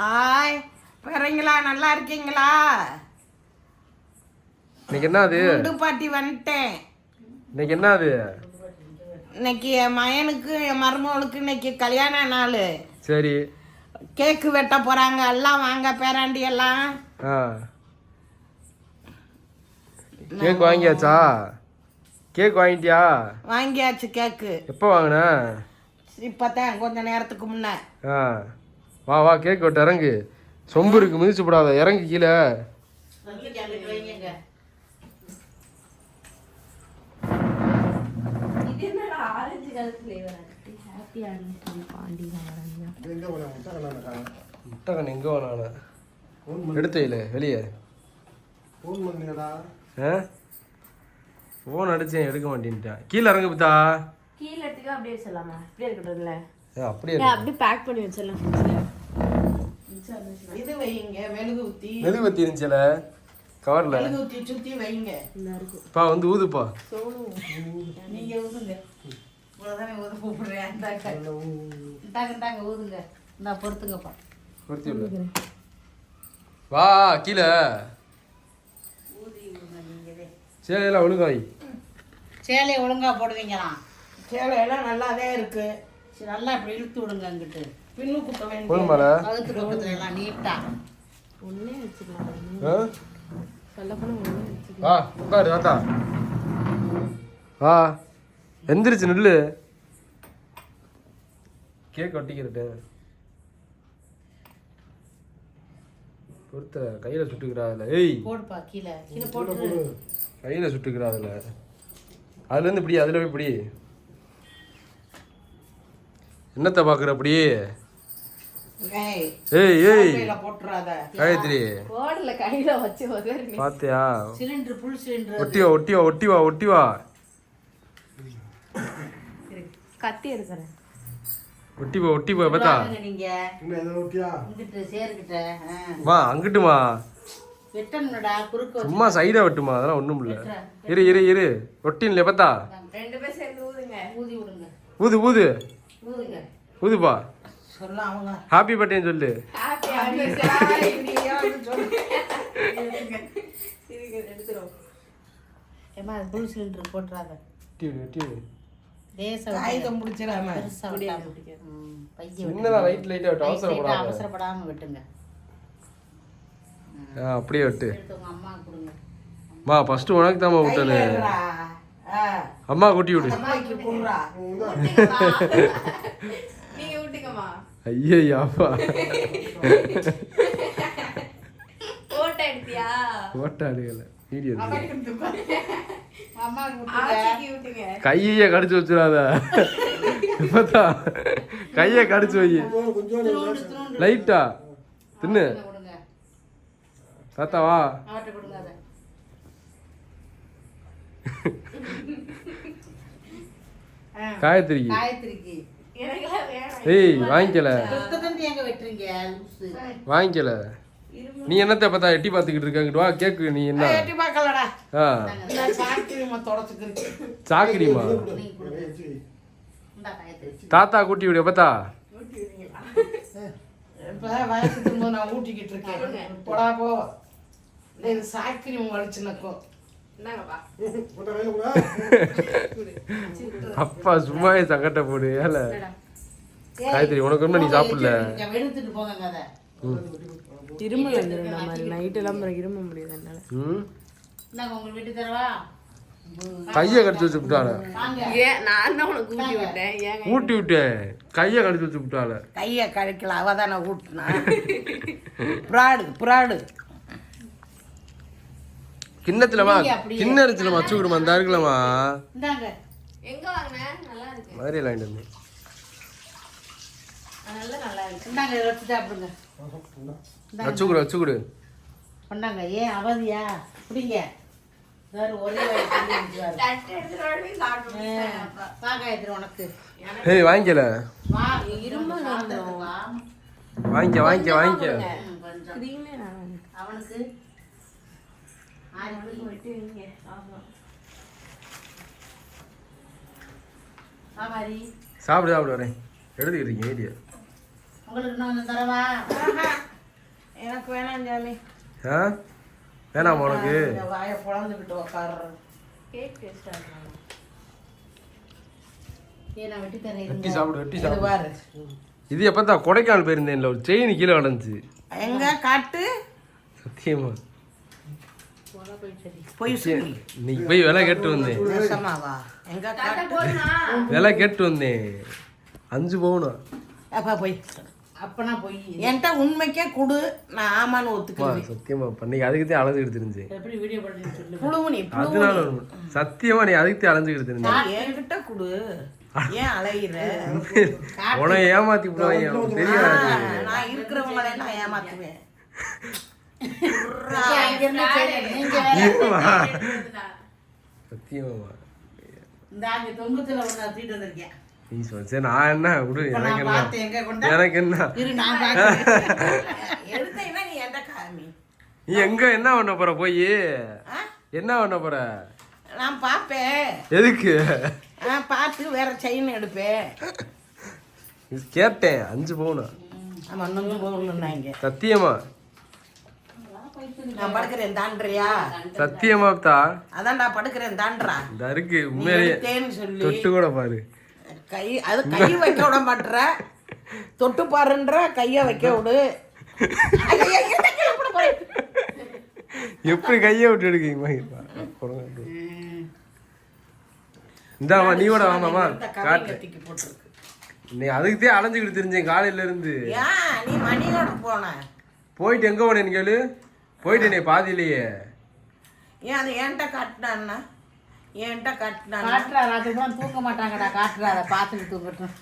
ஆய் பிறங்களா நல்லா இருக்கீங்களா? இன்னைக்கு என்ன அது குண்டு பாட்டி வந்துட்டேன். இன்னைக்கு என்ன அது இன்னைக்கு என் மயனுக்கு என் மருமகளுக்கு இன்னைக்கு கல்யாண நாள். சரி. கேக்கு வெட்ட போறாங்க. எல்லாம் வாங்க பேராண்டி எல்லாம். ஆ. கேக் வாங்கியாச்சா? கேக் வாங்கிட்டியா? வாங்கியாச்சு கேக்கு. எப்போ வாங்கின? இப்பதான் கொஞ்ச நேரத்துக்கு முன்ன. ஆ. வா வா கேக் வெட்ட இறங்கு. சொம்பு இருக்கு மிதிச்சு போடாத. இறங்கு கீழே. முட்டகன் எங்கே வேணான எடுத்தையில வெளியே. ஃபோன் ஆ? ஃபோன் அடிச்சேன் எடுக்க மாட்டேன்ட்டான் கீழே இறங்கு பித்தா. கீழே எடுத்துக்க அப்படியே வச்சிடலாமா? அப்படியே இருக்கட்டும்ல. ஏ அப்படியே ஏன் அப்படியே பேக் பண்ணி வச்சிடலாம் இது வைங்க மெழுகு ஊத்தி. மெழுகுவத்தி இருந்துச்சுல கவரில்? மெழுகு ஊத்தி சுத்தி வைங்க பா வந்து ஊதுப்பா. நீங்க ஊதுங்க. இவ்வளவுதானே ஊத கூப்பிடுறேன் ஊதுங்க. இந்தா பொறுத்துங்கப்பா. வா கீழே. சேலையெல்லாம் ஒழுங்காய். சேலையை ஒழுங்கா போடுவீங்களாம் சேலையெல்லாம் நல்லாவே இருக்கு. சரி, நல்லா இப்படி இழுத்து விடுங்க அங்கிட்டு பின்னு குத்த வேண்டிய போதுமால கழுத்து பக்கத்துல எல்லாம் நீட்டா. ஒன்னே வச்சுக்கலாம் ஆ? சொல்ல போனா ஒன்னே வச்சுக்கலாம் வா உட்காரு தாத்தா. வா எந்திரிச்சு நில்லு. கேக் ஒட்டிக்கிறட்டு பொறுத்த கையில சுட்டுக்கிறாதுல ஏய். போடுப்பா கீழே. கீழே போட்டு கையில சுட்டுக்கிறாதுல அதுல இருந்து இப்படி அதுல போய் இப்படி. என்னத்த பாக்குற அப்படி ஏய் ஏய் காயத்ரி. ஓடல கையில வச்சு உதறி பாத்தியா? Cylinder full cylinder. ஒட்டி வா ஒட்டி வா ஒட்டி வா ஒட்டி வா கத்தி எடுக்கிறேன் ஒட்டி வா ஒட்டி வா பார்த்தா நீங்க வா அங்கிட்டுமா? சும்மா சைடா வெட்டுமா? அதெல்லாம் ஒண்ணும் இல்ல. இரு இரு இரு. ஒட்டின்ல பார்த்தா? ரெண்டு ஊதி ஊது ஊது. ஊதுங்க. ஊதுப்பா. சொல்ல. அவங்க ஹாப்பி பர்த்டேன்னு சொல்லு. ஏமா புல் சிலிண்டர் தேச காகிதம் முடிச்சிடாம சின்னதா லைட் லைட்டா வெட்டு வெட்டுங்க அவசரப்படாத அவசரப்படாம. வெட்டுங்க. ஆ, அப்படியே வெட்டு. அம்மா கொடுங்க. மா ஃபர்ஸ்ட் உனக்கு தாம்மா விட்டனு. அம்மா கூட்டி விடு. அம்மாக்கு குடுறா. நீங்க ஐயா அப்பா. போட்டோ எடுத்தியா? ஓட்ட அழுகல வீடியோ கையே கடிச்சு வச்சிடாத. பார்த்தா கையை கடிச்சு வை. லைட்டா தின்னு. கொடுங்க. தாத்தா வா. ஏய் வாங்கிக்கல. வாங்கிக்கல. நீ என்னத்த பார்த்தா எட்டி பார்த்துக்கிட்டு இருக்காங்கிட்டு வா கேக்கு நீ என்ன? எட்டி பார்க்கலடா. ஆ. காயத்ரி தாத்தா கூட்டி விடு பார்த்தா இப்ப வயசு திரும்ப நான் ஊட்டிக்கிட்டு இருக்கேன். போடா போ. இது சாக்கிரியம் வலிச்சுனக்கும் அப்பா சும்மாவே சங்கட்ட போடு ஏல காயத்ரி உனக்கு நீ சாப்பிடல இருமல் வந்துடும் மாதிரி நைட் எல்லாம் இரும்ப முடியாது என்னால ம் இந்தாங்க உங்களுக்கு வீட்டு தரவா கையை கடிச்சு வச்சு விட்டாள வாங்க ஏன் நான் தான் உனக்கு ஊட்டி விட்டேன் கையை கடிச்சு வச்சு விட்டாள கையை கழிக்கல அவ தானே ஊட்டினா புறாடு புறாடு கிண்ணத்துலமா நீங்க அப்படியே. கிண்ண அரிச்சிலமா வச்சு விடுமா இந்த இருக்குல்லம்மா இந்தாங்க எங்க வாங்கின நல்லா இருக்கு மாதிரி வாங்கிட்டு வந்து நல்ல நல்லா இருக்கு. இந்தாங்க இதை வச்சு சாப்பிடுங்க. வச்சு கொடு வச்சு கொடு கொண்டாங்க. ஏன் அவதியா? பிடிங்க வாங்கிக்கல. வா. இருமல் வா. வாங்கிக்க வாங்கிக்க வாங்கிக்க. அவனுக்கு ஆறு மணிக்கு விட்டு வைங்க ஆமா. வா மாரி சாப்பிடு சாப்பிடு வரேன். இருக்கீங்க வீடியோ உங்களுக்கு தரவா? வேணாம் ஆ? வேணாமா உனக்கு? வாயை கேக் வெட்டி. சாப்பிடு வெட்டி இது சாப்பிடு. பாரு. இது எப்போ தான் கொடைக்கானல் போயிருந்தேன்ல ஒரு செயின் கீழே கிடந்துச்சு எங்க? காட்டு? சத்தியமா. போய் சொல்லி இன்னைக்கு போய் விலை கேட்டு வந்தேன் எங்க காட்டு? விலை கேட்டு வந்தேன் அஞ்சு பவுனா. அப்பா போய். அப்பனா போய். என்கிட்ட உண்மைக்கே கொடு. நான் ஆமான்னு ஒத்துக்குவேன். சத்தியமா பண்ணி அதுக்கு தான் அலைஞ்சுக்கிட்டு தெரிஞ்சேன் எப்படி வீடியோ பண்ணி சொல்லு. புழுவுனி அதனால. சத்தியமா நீ அதுக்கு தான் அலைஞ்சுக்கிட்டு தெரிஞ்சேன் என்கிட்ட கொடு. ஏன் அலையிற? உன ஏமாத்தி விடுவாங்க தெரியாது. நான் இருக்கிறவங்களை நான் ஏமாத்துவேன். சத்தியமா. நீ சொல் சரி நான் என்ன? விடு எனக்கு நான் என்ன எனக்கு நான் நீ என்கிட்ட காமி? நீ எங்க என்ன பண்ண போற போய்? என்ன பண்ண போற? நான் பார்ப்பேன். எதுக்கு? ஆ, பார்த்து வேற செயின் எடுப்பேன். இது கேட்டேன் அஞ்சு பவுனா. ஆமா நொந்து போகணுன்னாங்க சத்தியமா? நான் படுக்கிறேன் தாண்டுறியா சத்தியமா தா அதான் நான் படுக்கிறேன் இருக்கு நீ உண்மையிலேயே தொட்டு கூட பாரு. கை அது கை வைக்க விட மாட்டுற தொட்டு பாருன்ற கைய வைக்க விடு? எப்படி கையை விட்டு எடுக்கீங்க இந்தாமா நீ கூட வாமாமா காட்டு. நீ அதுக்கு தான் அலைஞ்சுக்கிட்டு தெரிஞ்சேன் காலையில இருந்து. நீ மணியோட போன? போயிட்டு எங்க போனேன்னு கேளு. போயிட்டு நீ பாதியிலேயே. ஏன் அது என்கிட்ட காட்டினான்னா? என்கிட்ட காட்டினான்னா? காட்டுறாரு அதுக்கெல்லாம் தூக்க மாட்டாங்கடா காட்டுறாரு பார்த்துட்டு தூக்கட்டும்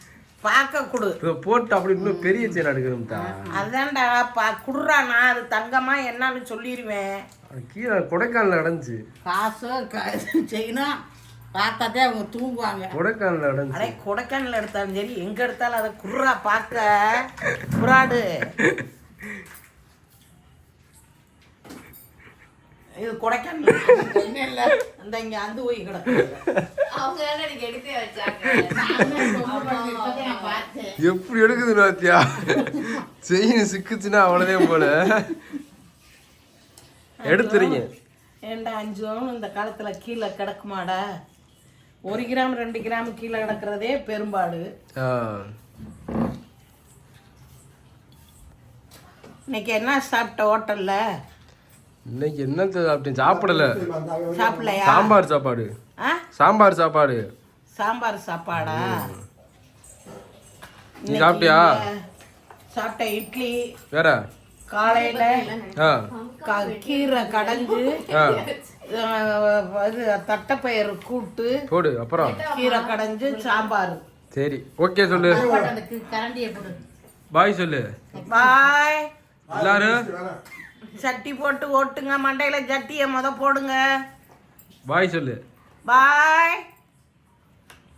பார்க்க கொடு. இதை போட்டு அப்படி இன்னும் பெரிய செயல் எடுக்கணும் தா அதான்டா பா குடுறா நான் அது தங்கமா என்னன்னு சொல்லிடுவேன் அது கீழே கொடைக்கானல் அடைஞ்சு. காசு செய்யணும் பார்த்தாதே அவங்க தூங்குவாங்க. கொடைக்கானல் அடைஞ்சு. அடே கொடைக்கானல் எடுத்தாலும் சரி எங்க எடுத்தாலும் அதை குர்ரா பார்க்க. புறாடு இது கொடைக்கானல் என்ன இல்லை? அந்த இங்க அந்த போய் கிடக்கு எப்படி எடுக்குது நாத்தியா? செயின் சிக்குச்சுன்னா அவ்வளோதான் போல. எடுத்துறீங்க. ஏண்டா அஞ்சு இந்த காலத்துல கீழே கிடக்குமாடா? ஒரு கிராம் ரெண்டு கிராம் கீழே கிடக்கிறதே பெரும்பாடு. இன்னைக்கு என்ன சாப்பிட்ட ஹோட்டல்ல? இன்னைக்கு என்னத்த சாப்பிட்டேன் சாப்பிடல. சாப்பிடலையா? சாம்பார் சாப்பாடு. ஆ? சாம்பார் சாப்பாடு. சாம்பார் சாப்பாடா? நீ சாப்பிட்டியா? சாப்பிட்ட இட்லி வேற? காலையில ஆ. க- கீரை கடைஞ்சு இது தட்டைப்பயிறு கூட்டு போடு அப்புறம். கீரை கடைஞ்சு சாம்பார். சரி ஓகே சொல்லு. அந்த கரண்டியை போடு. பாய் சொல்லு. பாய். எல்லாரும்? சட்டி போட்டு ஓட்டுங்க மண்டையில சட்டியை முத போடுங்க. பாய் சொல்லு. பாய்.